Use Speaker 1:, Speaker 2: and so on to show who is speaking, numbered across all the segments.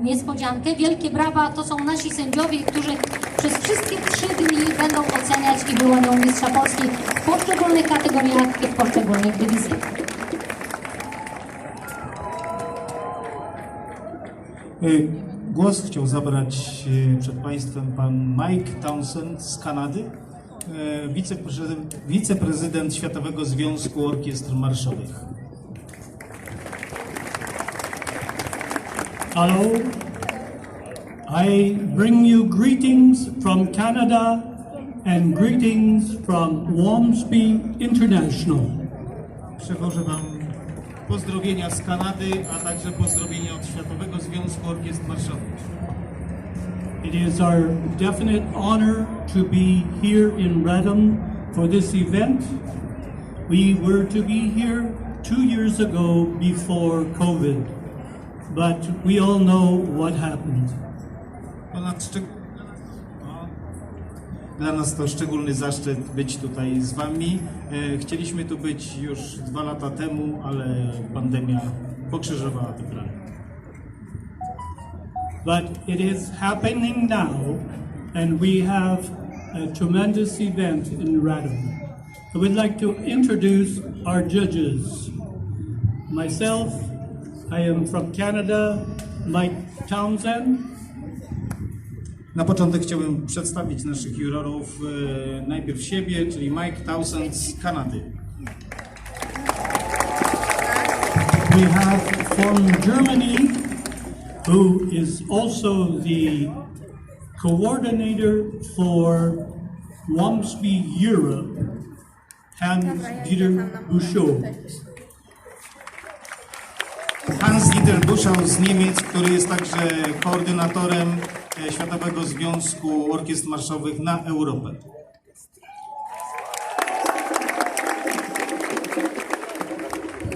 Speaker 1: Niespodziankę. Wielkie brawa to są nasi sędziowie, którzy przez wszystkie trzy dni będą oceniać i wyłonią mistrza Polski w poszczególnych kategoriach i w poszczególnych dywizjach.
Speaker 2: Y, Głos chciał zabrać y, przed Państwem pan Mike Townsend z Kanady, y, wiceprezydent, wiceprezydent Światowego Związku Orkiestr Marszowych.
Speaker 3: Hello. I bring you greetings from Canada and greetings from Wamsby International.
Speaker 2: Przywożę Wam pozdrowienia z Kanady, a także pozdrowienia od Światowego Związku Orkiestr Marszowych.
Speaker 3: It is our definite honor to be here in Redham for this event. We were to be here two years ago before COVID, but we all know what happened.
Speaker 2: Dla nas to szczególny zaszczyt być tutaj z Wami. E, Chcieliśmy tu być już dwa lata temu, ale pandemia pokrzyżowała te plany.
Speaker 3: But it is happening now, and we have a tremendous event in Radom. I would like to introduce our judges. Myself, I am from Canada, Mike Townsend.
Speaker 2: Na początek chciałbym przedstawić naszych jurorów. E, Najpierw siebie, czyli Mike Townsend z Kanady.
Speaker 3: We have from Germany, who is also the coordinator for Wamsby Europe, Hans-Dieter Bouchot.
Speaker 2: Buschau z Niemiec, który jest także koordynatorem e, Światowego Związku Orkiestr Marszowych na Europę.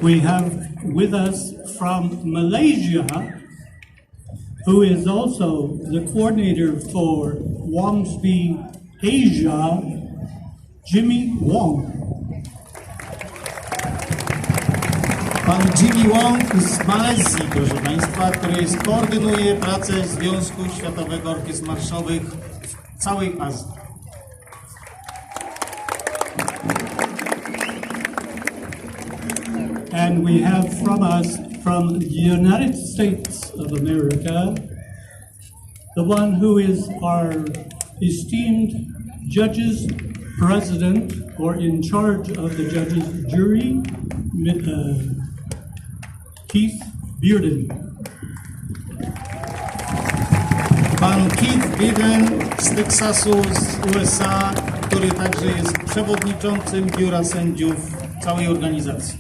Speaker 3: We have with us from Malaysia, who is also the coordinator for Wamsby Asia, Jimmy Wong.
Speaker 2: Pan Jimmy Wong z Malezji, proszę Państwa, który koordynuje pracę Związku Światowego Orkiestr Marszowych w całej Azji.
Speaker 3: And we have from us, from the United States of America, the one who is our esteemed judges president or in charge of the judges jury, uh, Keith Bearden.
Speaker 2: Pan Keith Biden z Teksasu, z USA, który także jest przewodniczącym biura sędziów całej organizacji.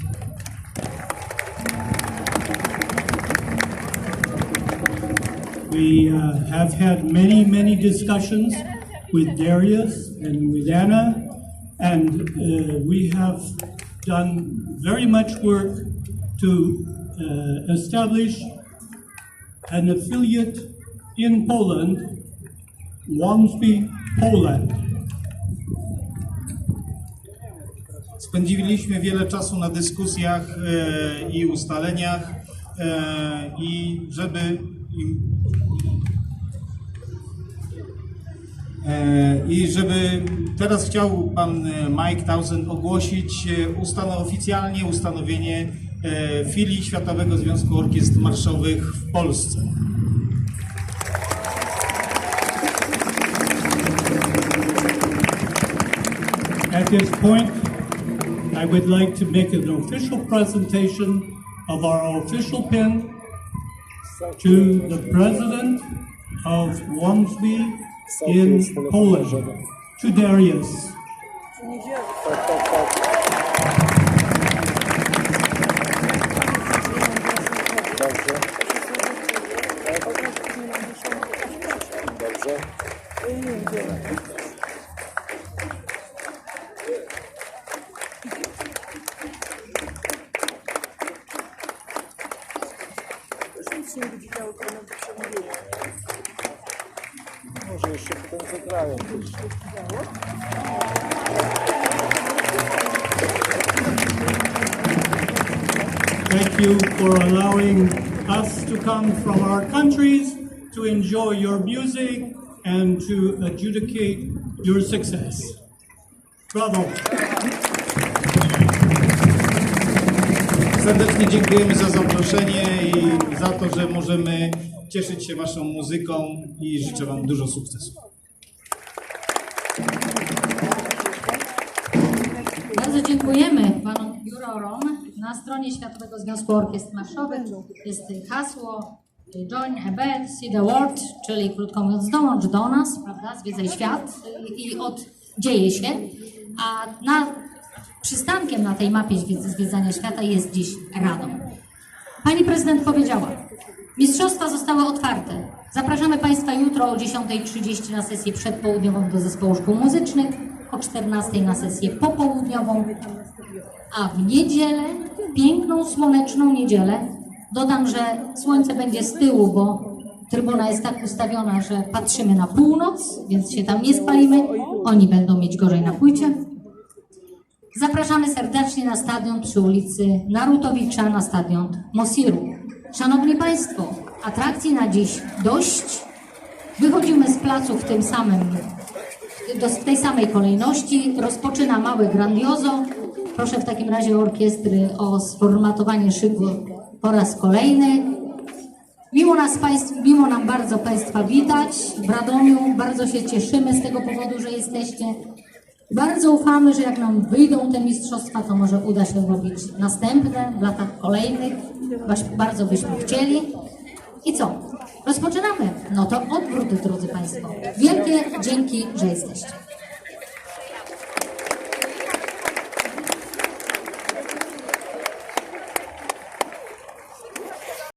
Speaker 3: We uh, have had many, many discussions with Darius and with Anna, and uh, we have done very much work to uh, establish an affiliate in Poland, Wamsby, Poland.
Speaker 2: Spędziliśmy wiele czasu na dyskusjach e, i ustaleniach e, i żeby e, i żeby teraz chciał pan e, Mike Townsend ogłosić e, ustano, oficjalnie ustanowienie e, filii Światowego Związku Orkiestr Marszowych w Polsce.
Speaker 3: At this point, I would like to make an official presentation of our official pin to the president of Wamsby in Poland, to Darius.
Speaker 4: Jeszcze potem zagrają.
Speaker 3: Thank you for allowing us to come from our countries to enjoy your music and to adjudicate your success. Bravo.
Speaker 2: Serdecznie dziękujemy za zaproszenie i za to, że możemy cieszyć się Waszą muzyką i życzę Wam dużo sukcesu.
Speaker 1: Bardzo dziękujemy panom jurorom. Na stronie Światowego Związku Orkiestr Marszowych jest hasło Join a band, see the world, czyli krótko mówiąc dołącz do nas, prawda, zwiedzaj świat i od, dzieje się. A na, przystankiem na tej mapie zwiedz- zwiedzania świata jest dziś Radom. Pani prezydent powiedziała, mistrzostwa zostały otwarte. Zapraszamy Państwa jutro o 10.30 na sesję przedpołudniową do zespołu szkół muzycznych, o 14.00 na sesję popołudniową, a w niedzielę, piękną, słoneczną niedzielę, dodam, że słońce będzie z tyłu, bo trybuna jest tak ustawiona, że patrzymy na północ, więc się tam nie spalimy. Oni będą mieć gorzej na płycie. Zapraszamy serdecznie na stadion przy ulicy Narutowicza, na stadion Mosiru. Szanowni Państwo, atrakcji na dziś dość. Wychodzimy z placu w tym samym, w tej samej kolejności. Rozpoczyna małe grandiozo. Proszę w takim razie orkiestry o sformatowanie szyku po raz kolejny. Miło, nas państw, miło nam bardzo Państwa witać w Radomiu. Bardzo się cieszymy z tego powodu, że jesteście. Bardzo ufamy, że jak nam wyjdą te mistrzostwa, to może uda się robić następne w latach kolejnych. Bardzo byśmy chcieli. I co? Rozpoczynamy. No to odwróty, drodzy Państwo. Wielkie dzięki, że jesteście.